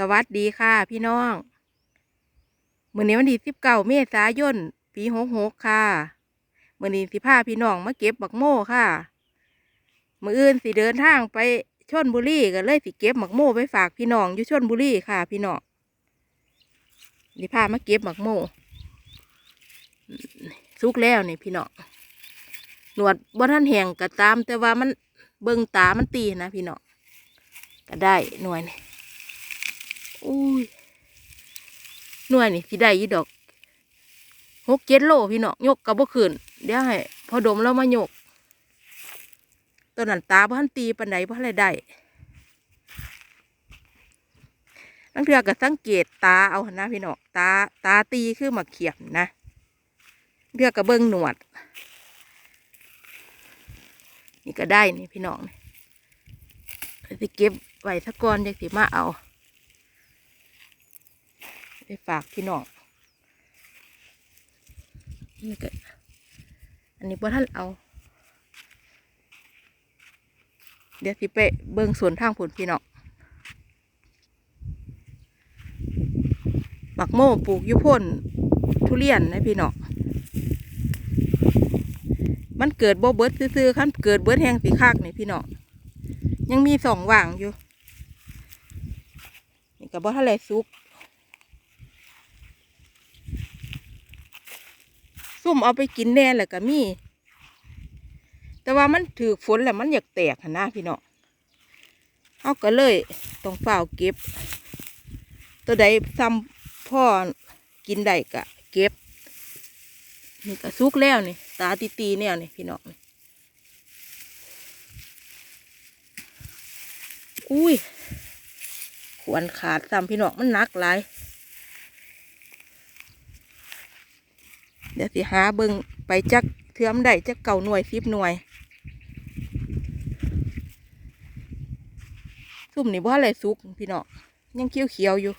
สวัสดีค่ะ พี่น้องมื้อนี้วันที่สิบเก้าเมษายนปีหกหกค่ะมื้อนี้สิพาพี่น้องมาเก็บบักโม่ค่ะ มื้ออื่นสิเดินทางไปชนบุรีก็เลยสิเก็บบักโม่ไปฝากพี่น้องอยู่ชนบุรีค่ะ พี่น้องสิพามาเก็บบักโม่อืมสุกแล้วนี่พี่น้องหนวดบ่ท่านแหงก็ตาม แต่ว่ามันเบิ่งตามันตีนะพี่น้องก็ได้หน่วยนี่ อุ้ยหน่วยนี่สิได้ยี่ดอกหกเจ็ดโลพี่น้องยกกับบ่ขึ้นเดี๋ยวให้พอดมแล้วมายกตัวนั้นตาบ่ทันตีปันใดบ่ทันได้ได้ลังเทือก็สังเกตตาเอาหนนะพี่น้องตาตาตีคือมาเขียบนะเทือก็เบิ่งหนวด นี่ก็ได้นี่พี่น้องนี่สิเก็บไว้สักก่อนจังสิมาเอา ไปฝากพี่น้องนี่ก็อันนี้พ่ท่านเอา เดี๋ยวสิไปเบิ่งสวนทางผลพี่น้องบักโม่ปลูกยุพ่นทุเรียนนะพี่น้องมันเกิดโบเบิร์ดซื่อๆขั้นเกิดเบิร์ดแห้งสีคักนี่พี่น้องยังมีสองว่างอยู่นี่ก็บ่ทะเลซุก ซุ่มเอาไปกินแน่แหละก็มี แต่ว่ามันถือฝนแล้วมันอยากแตกหนะพี่น้องเอาก็เลยต้องเฝ้าวเก็บ ตัวใดซ้ำพ่อกินได้ก็เก็บ นี่ก็สุกแล้วนี่ ตาตีตีเนี่ยนี่พี่น้องนี่อุ้ยขวนขาดซ้ำพี่น้องมันนักหลาย เดี๋ยวสิหาเบิงไปจักเทือมได้จักเก่าหน่วยสิบหน่วยซุ่มนี่ว่าอะไรสุกพี่น้องยังเขียวเขียวอยู่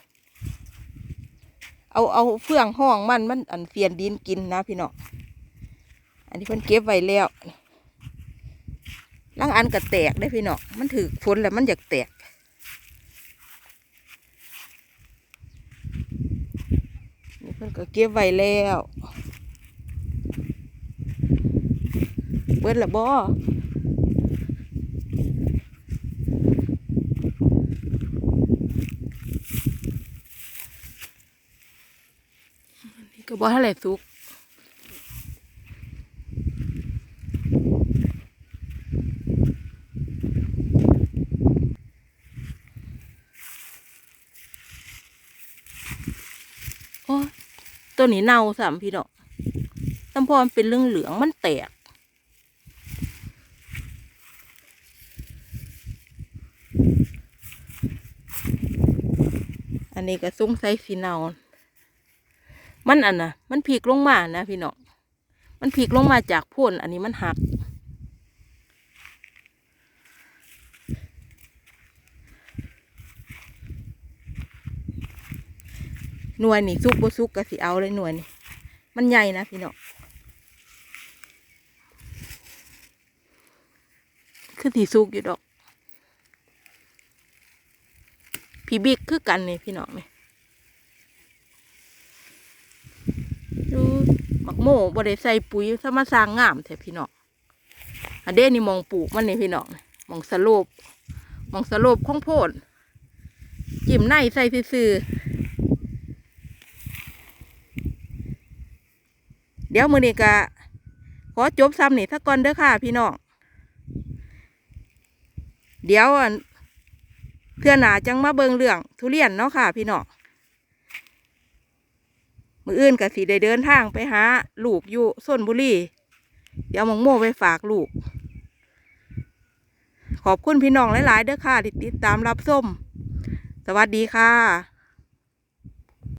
เอาเอาเฟืองห้องมันมันอันเฟียนดินกินนะพี่น้องอันนี้เพิ่นเก็บไว้แล้วลังอันก็แตกได้พี่น้องมันถือฝนแล้วมันอยากแตกนี่เพิ่นก็เก็บไว้แล้ว เบิดละบ่นี่ก็บ่เท่าไหร่สุกโอ้ตัวนี้เน่าสามพี่น้องตำพอมันเป็นเรื่องเหลืองมันแตก อันนี้ก็ซุ้งไซสีเนามันอันน่ะ มันพีกลงมานะพี่น้อง มันพีกลงมาจากพ่นอันนี้มันหัก หน่วยนี่ซุกบ่ซุกก็สิเอาเลยหน่วยนี่ มันใหญ่นะพี่น้อง คือสีซุกอยู่ดอก พี่บิ๊กคือกันนี่พี่น้องนี่ดูหมักโม่บ่ได้ใส่ปุ๋ยซะมาสร้างงามแท้พี่น้องอันเด้นี่มองปลูกมันนี่พี่น้องนี่มองสโลบมองสโลบของโพดจิ้มในใส่ซื่อเดี๋ยวมือนี้ก็ขอจบซ้ำนี่สักก่อนเด้อค่ะพี่น้อง เดี๋ยวอัน เพื่อหนาจังมาเบิงเรื่องทุเรียนเนาะค่ะ พี่น้องมืออื่นกับสีได้เดินทางไปหาลูกอยู่ส้นบุรีเดี๋ยวมองโม่ไปฝากลูก ขอบคุณพี่น้องหลาย ๆ เด้อค่ะที่ติดตามรับส้ม สวัสดีค่ะ